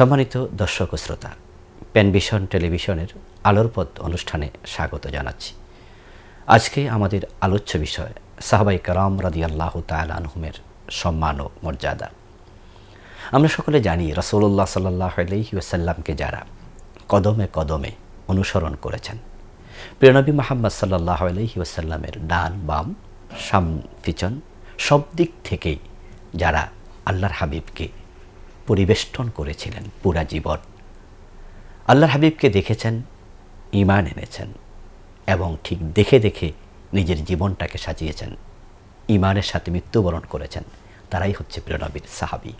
সম্মানিত দর্শক শ্রোতা প্যানভিশন টেলিভিশনের আলোর পথ অনুষ্ঠানে স্বাগত জানাচ্ছি। আজকে আমাদের আলোচ্য বিষয়, সাহাবাই কারাম রাদি আল্লাহ তালহুমের সম্মান ও মর্যাদা। আমরা সকলে জানি রসুল্লাহ সাল্লাহ আলহিউসাল্লামকে যারা কদমে কদমে অনুসরণ করেছেন প্রিয়নবী মোহাম্মদ সাল্লাহ আলহিউসাল্লামের ডান, বাম, সাম, পিছন সব দিক থেকেই যারা আল্লাহর হাবিবকে পরিবেষ্টন করেছিলেন পুরা জীবন। আল্লাহর হাবিবকে দেখেছেন ইমান এনেছেন এবং ঠিক দেখে দেখে নিজের জীবনটাকে সাজিয়েছেন। ইমানের সাথে মৃত্যুবরণ করেছেন। তারাই হচ্ছে প্রিয়নবীর সাহাবি।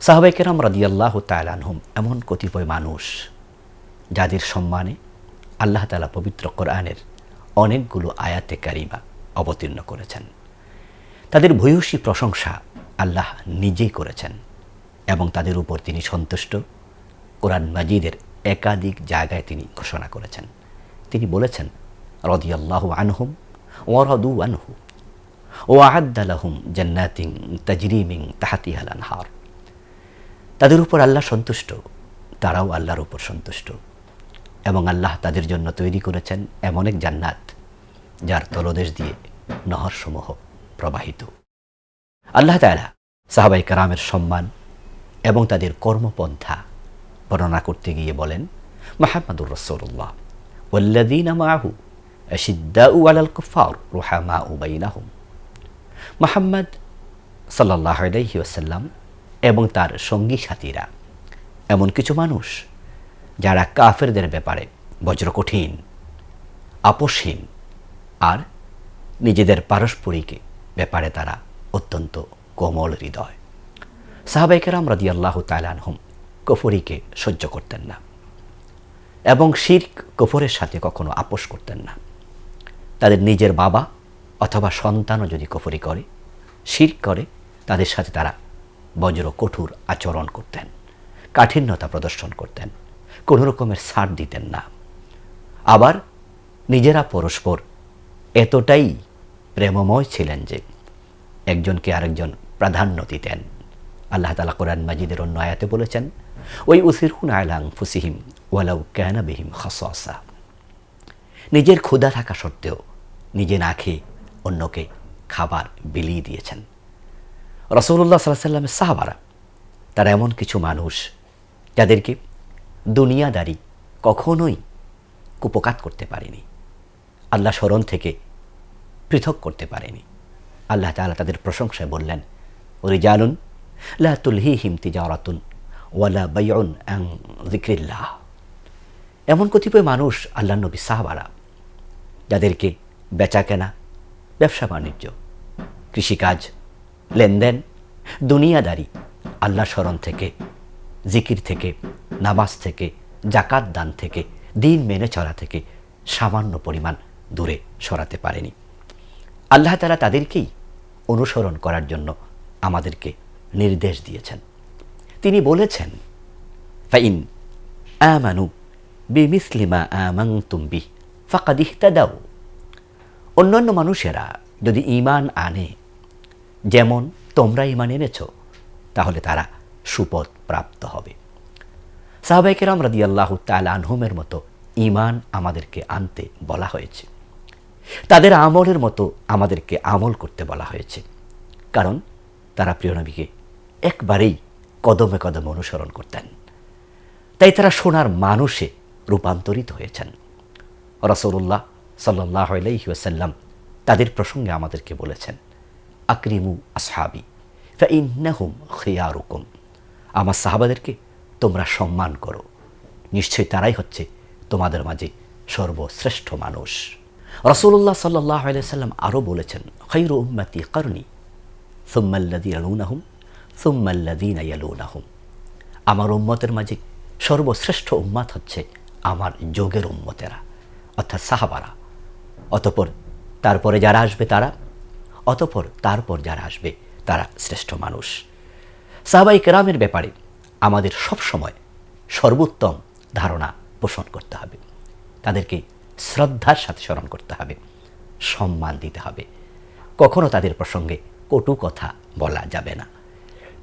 সাহাবাইকেরাম রাদিয়াল্লাহ তালানহুম এমন কতিপয় মানুষ যাদের সম্মানে আল্লাহ তালা পবিত্র কোরআনের অনেকগুলো আয়াতে কারিমা অবতীর্ণ করেছেন। তাদের ভূয়সী প্রশংসা আল্লাহ নিজেই করেছেন। এবং তাদের উপর তিনি সন্তুষ্ট। কোরআন মাজিদের একাধিক জায়গায় তিনি ঘোষণা করেছেন। তিনি বলেছেন, রদিয়াল্লাহ আনহুম ওয়ারদু আনহু ও আহাদ্দালাহুম জান্নাতিং তাজরিমিং তাহাতিহাল আনহার। তাদের উপর আল্লাহ সন্তুষ্ট, তারাও আল্লাহর উপর সন্তুষ্ট। এবং আল্লাহ তাদের জন্য তৈরি করেছেন এমন এক জান্নাত, যার তলদেশ দিয়ে নহরসমূহ প্রবাহিত। আল্লাহ তালা সাহাবাই কারামের সম্মান এবং তাদের কর্মপন্থা বর্ণনা করতে গিয়ে বলেন মাহমুদুর রসৌল্লাহ ওল্লাদিন মাহু আশিদ্দাউ আলাল কুফার রুহামা উবাইনাহুম মাহমদ সাল্লাহ আলহি আসাল্লাম এবং তার সঙ্গী সাথীরা এমন কিছু মানুষ যারা কাফেরদের ব্যাপারে বজ্রকঠিন, আপোষহীন আর নিজেদের পারস্পরিক ব্যাপারে তারা অত্যন্ত কোমল হৃদয়। সাহাবাইকেরাম রাদি আল্লাহ তালানহম কফরিকে সহ্য করতেন না এবং শির্ক কফরের সাথে কখনো আপোষ করতেন না। তাদের নিজের বাবা অথবা সন্তানও যদি কফরি করে, শির্ক করে, তাদের সাথে তারা বজ্র কঠোর আচরণ করতেন, কাঠিন্যতা প্রদর্শন করতেন, কোনো রকমের ছাড় দিতেন না। আবার নিজেরা পরস্পর এতটাই প্রেমময় ছিলেন যে একজনকে আরেকজন প্রাধান্য দিতেন। আল্লাহ তালা কোরআন মাজিদের অন্য আয়াতে বলেছেন ওই উসিরহুন আয়লাং ফুসিহিম ওয়ালাউ ক্যানা বিহিম খসা নিজের ক্ষুধা থাকা সত্ত্বেও নিজে না খেয়ে অন্যকে খাবার বিলিয়ে দিয়েছেন। রসুল্লাহ সাল্লাহ সাল্লামের সাহাবারা, তারা এমন কিছু মানুষ যাদেরকে দুনিয়াদারি কখনোই কুপকাত করতে পারেনি, আল্লাহ স্মরণ থেকে পৃথক করতে পারেনি। আল্লাহ তালা তাদের প্রশংসায় বললেন, রিজালুন লা তুলহি হিম তিজারাতুন ওয়ালা বাইউন আং জিক্রিল্লাহ এমন কতিপয় মানুষ আল্লাহ নবী সাহাবারা, যাদেরকে বেচা কেনা, ব্যবসা বাণিজ্য, কৃষিকাজ, লেনদেন, দুনিয়াদারি আল্লাহ স্মরণ থেকে, জিকির থেকে, নামাজ থেকে জাকাত দান থেকে, দিন মেনে চলা থেকে সামান্য পরিমাণ দূরে সরাতে পারেনি। আল্লাহ তালা তাদেরকেই অনুসরণ করার জন্য আমাদেরকে নির্দেশ দিয়েছেন। তিনি বলেছেন, ফাইন আমানু বিমিসলিমা আমাং তুম্বি ফাকাদিহতা দাও অন্যান্য মানুষেরা যদি ইমান আনে, যেমন তোমরা ইমান এনেছ, তাহলে তারা সুপথ প্রাপ্ত হবে। সাহাবাইকেরাম রাদি আল্লাহ তাল আনহুমের মতো ইমান আমাদেরকে আনতে বলা হয়েছে। তাদের আমলের মতো আমাদেরকে আমল করতে বলা হয়েছে। কারণ তারা প্রিয়নবীকে একবারেই কদমে কদমে অনুসরণ করতেন। তাই তারা সোনার মানুষে রূপান্তরিত হয়েছেন। রসৌল্লাহ সাল্লাহ তাদের প্রসঙ্গে আমাদেরকে বলেছেন, আকরিমু আসহাবি, ফাইন্নাহুম খিয়ারুকুম। আমার সাহাবাদেরকে তোমরা সম্মান করো। নিশ্চয়ই তারাই হচ্ছে তোমাদের মাঝে সর্বশ্রেষ্ঠ মানুষ। রসুল্লাহ সাল্লাহ আলাইসাল্লাম আরও বলেছেন খৈর উম্মাতি করণি সুম্মাল্লাদি আলুনাহুম সুম্মাল্লাদিন ইয়ালুনাহুম। আমার উম্মতের মাঝে সর্বশ্রেষ্ঠ উম্মাত হচ্ছে আমার যোগের উম্মতেরা, অর্থাৎ সাহাবারা। অতপর তারপরে যারা আসবে তারা, অতপর তারপর যারা আসবে তারা শ্রেষ্ঠ মানুষ। সাহাবাই কেরামের ব্যাপারে আমাদের সব সময় সর্বোত্তম ধারণা পোষণ করতে হবে। তাদেরকে শ্রদ্ধার সাথে স্মরণ করতে হবে, সম্মান দিতে হবে। কখনো তাদের প্রসঙ্গে কটু কথা বলা যাবে না।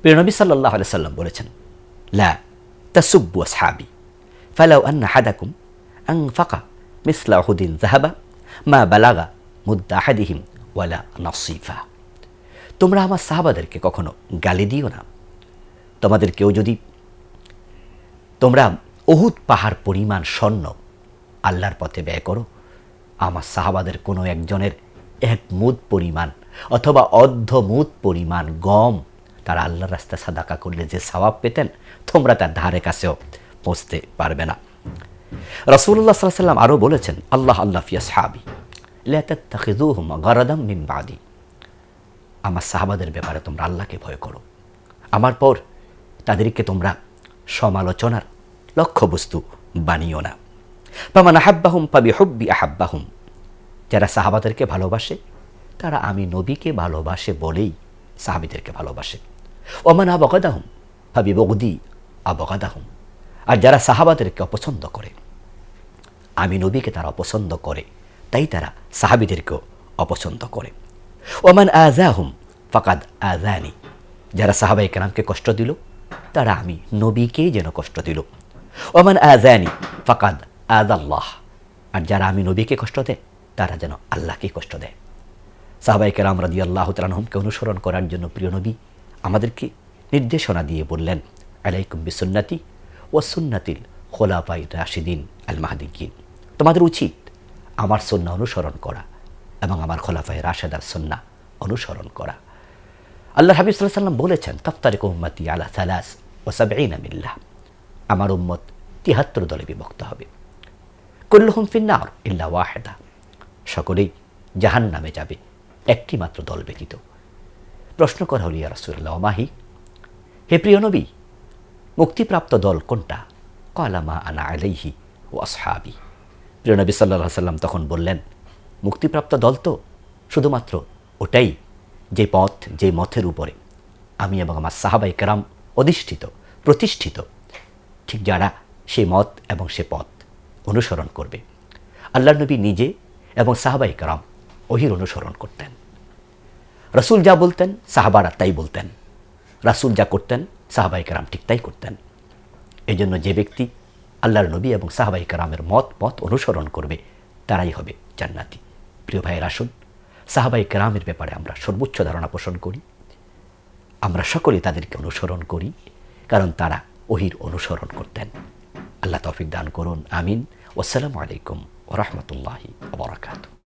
প্রিয়নবী সাল্লাহ সাল্লাম বলেছেন, লা তা সুব্বু সাহাবি ফালাউ আন্না হাদাকুম আং ফাঁকা মিসলাহুদ্দিন জাহাবা মা বালাগা মুদ্দাহাদিহিম ওয়ালা নসিফা। তোমরা আমার সাহাবাদেরকে কখনো গালি দিও না। তোমাদের কেউ যদি তোমরা অহুত পাহাড় পরিমাণ স্বর্ণ আল্লাহর পথে ব্যয় করো, আমার সাহাবাদের কোনো একজনের এক মুদ পরিমাণ অথবা অর্ধমুদ পরিমাণ গম তারা আল্লাহর রাস্তা সাদাকা করলে যে সওয়াব পেতেন, তোমরা তার ধারে কাছেও পৌঁছতে পারবে না। রসুল্লাহ সাল্লাহ সাল্লাম আরও বলেছেন, আল্লাহ আল্লাহ ফিয়া সাহাবি গরাদাম মিন বাদি। আমার সাহাবাদের ব্যাপারে তোমরা আল্লাহকে ভয় করো। আমার পর তাদেরকে তোমরা সমালোচনার লক্ষ্যবস্তু বানিও না। পামান আহাব্বাহুম পাবি হব্বি আহাব্বাহুম। যারা সাহাবাদেরকে ভালোবাসে, তারা আমি নবীকে ভালোবাসে বলেই সাহাবিদেরকে ভালোবাসে। ওমান আবগাদাহুম পাবি বগদি আবগাদাহুম। আর যারা সাহাবাদেরকে অপছন্দ করে, আমি নবীকে তারা অপছন্দ করে, তাই তারা সাহাবিদেরকেও অপছন্দ করে। ওমান আজাহুম ফাকাদ আজানি যারা সাহাবাই কেরামকে কষ্ট দিল, তারা আমি নবীকেই যেন কষ্ট দিল। ওমান আজানি ফাকাদ আদ আল্লাহ আর যারা আমি নবীকে কষ্ট দেয়, তারা যেন আল্লাহকে কষ্ট দেয়। সাহাবাই কেরাম রাদি আল্লাহ তালাহমকে অনুসরণ করার জন্য প্রিয় নবী আমাদেরকে নির্দেশনা দিয়ে বললেন, আলাইকুম বিসুন্নাতি ও সুন্নাতিল খোলাফাই রাশিদিন আল মাহাদিকিন তোমাদের উচিত আমার সন্না অনুসরণ করা এবং আমার খোলাফায় রাশেদার সন্না অনুসরণ করা। আল্লাহ হাবিব সাল্লাহ সাল্লাম বলেছেন, তফতারিক উম্মতি আলা সালাস ও সাবেইন মিল্লাহ। আমার উম্মত তিহাত্তর দলে বিভক্ত হবে। কুল্লুহুম ফিন্নার ইল্লা ওয়াহেদা। সকলেই জাহান নামে যাবে একটি মাত্র দল ব্যতীত। প্রশ্ন করা হল, ইয়া রাসুল্লাহ মাহি হে প্রিয় নবী, মুক্তিপ্রাপ্ত দল কোনটা? কলামা আনা আলাইহি ও আসহাবি। প্রিয় নবী সাল্লাহ সাল্লাম তখন বললেন, মুক্তিপ্রাপ্ত দল তো শুধুমাত্র ওটাই, যে পথ, যে মথের উপরে। আমি এবং আমার সাহাবাই কেরাম অধিষ্ঠিত, প্রতিষ্ঠিত, ঠিক যারা সে মত এবং সে পথ অনুসরণ করবে। আল্লাহ নবী নিজে এবং সাহাবাই কেরাম ওহির অনুসরণ করতেন। রসুল যা বলতেন, সাহাবারা তাই বলতেন। রাসুল যা করতেন সাহাবাই কারাম ঠিক তাই করতেন। এই জন্য যে ব্যক্তি আল্লাহর নবী এবং সাহাবাই কারামের মত মত অনুসরণ করবে, তারাই হবে জান্নাতি। প্রিয় ভাইয়ের আসুন সাহাবাই কেরামের ব্যাপারে আমরা সর্বোচ্চ ধারণা পোষণ করি। আমরা সকলে তাদেরকে অনুসরণ করি, কারণ তারা ওহির অনুসরণ করতেন। আল্লাহ তৌফিক দান করুন, আমিন। ওসালামু আলাইকুম ওরহমতুল্লাহি ওবরাকাতু